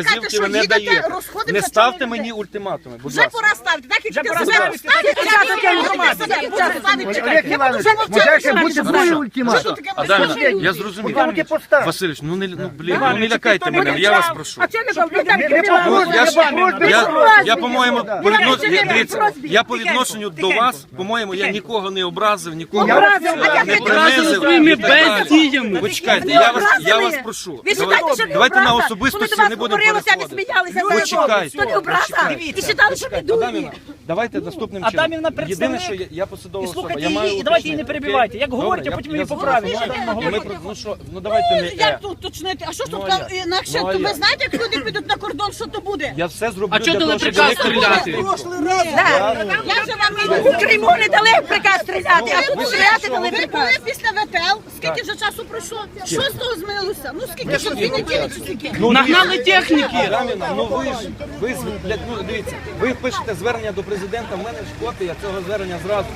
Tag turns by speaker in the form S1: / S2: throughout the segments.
S1: вказівки ви не даєте. Не ставте мені ультиматуми, будь
S2: Вже
S1: ласка.
S2: пора ставити, так? Як
S3: пора
S2: ти
S3: ставити.
S2: ставити,
S3: Яка така інформація?
S4: Олег Іванович, може ще бути другий ультиматум.
S1: Адамівна, я зрозумів.
S4: Руки постав.
S1: Васильович, ну не, ну, блін, ну, не лякайте мене, я вас прошу.
S3: А не
S1: Ну, я, ж, я, я, по-моєму, по відно- дивіться, я по відношенню до вас, по-моєму, я нікого не образив, нікого
S4: Я образив,
S1: не принизив.
S5: своїми
S1: так
S5: бездіями.
S1: Почекайте, я вас, я вас прошу. Давайте на особистості не будемо
S3: ви
S1: переходити.
S3: сміялися за
S1: його.
S3: То не образа. І вважали, що ми дурні.
S1: Давайте наступним чином.
S6: Адамівна
S1: Єдине, що
S6: представник.
S1: я, я посадова
S6: І
S1: особа. я
S6: її,
S1: маю
S6: і давайте її не
S1: уточнити.
S6: перебивайте. Як говорите,
S1: я-
S6: потім
S1: я
S6: її поправимо.
S1: Ми про- Ну що, ну давайте не...
S2: Як
S1: е.
S2: тут уточнити? А що ж
S1: Ну,
S2: тут
S1: а як?
S2: інакше?
S1: Ну, а
S2: То ви
S1: як?
S2: знаєте, як люди підуть на кордон, що то буде?
S1: Я все зроблю
S5: А чого дали приказ стріляти?
S2: Я вже вам
S3: У Криму не дали приказ стріляти, а тут стріляти дали
S2: Ви
S3: приказ.
S2: були після ВТЛ, скільки вже часу пройшло? Що з того змінилося? Ну скільки, що дві неділі чи скільки?
S1: Ну,
S5: Нагнали техніки.
S1: Адамівна, ну ви ж, ви блядь, ну дивіться, ви пишете звернення до президента, в мене ж копія цього звернення зразу.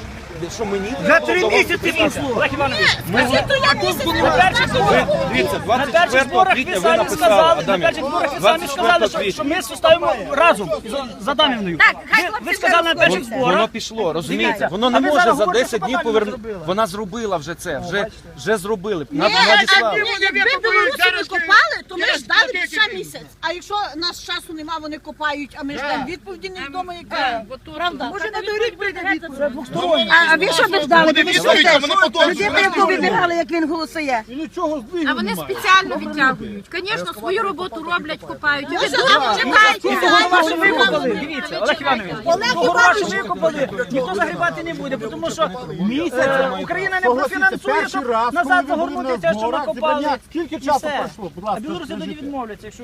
S1: Що мені треба
S4: три місяці пройшло.
S6: Олег Іванович,
S2: Скажіть, то я місяць не
S1: дивіться,
S6: на перших
S1: 24
S6: зборах
S1: квітня
S6: ви самі
S1: написали,
S6: сказали, на
S1: Адамівна,
S6: перших зборах ви самі сказали,
S1: 24
S6: що, що
S1: квітня.
S6: ми стоїмо разом з- з Адамівною.
S3: Так, хай
S6: Ви,
S3: хлопці
S6: сказали на перших
S1: Воно, воно
S6: зборах.
S1: пішло, розумієте? Воно
S6: а
S1: не
S6: ви
S1: може
S6: зараз
S1: за
S6: говорите,
S1: 10
S6: що
S1: днів повернути.
S6: зробила.
S1: Вона зробила вже це, вже, вже зробили.
S2: А
S1: Надіслали.
S2: якби Білорусі не копали, то ми ж дали ще місяць. А якщо нас часу нема, вони копають, а ми ждемо відповіді не вдомо, яка правда.
S3: Може на той рік прийде відповідь. А, а ви що ждали? Ви що Людина, яку вибирали, як він голосує.
S7: А вони спеціально відтягують. Звісно, свою роботу роблять, копають. Ви
S2: Може,
S7: думаєте,
S2: а
S7: чекайте.
S6: Ті голова, що викопали, дивіться, Олег Іванович, ті голова, викопали, ніхто загрібати не буде, тому що е, Україна не профінансує, щоб назад загорнути те, що ми копали.
S4: Скільки
S6: І все. А білоруси тоді відмовляться, якщо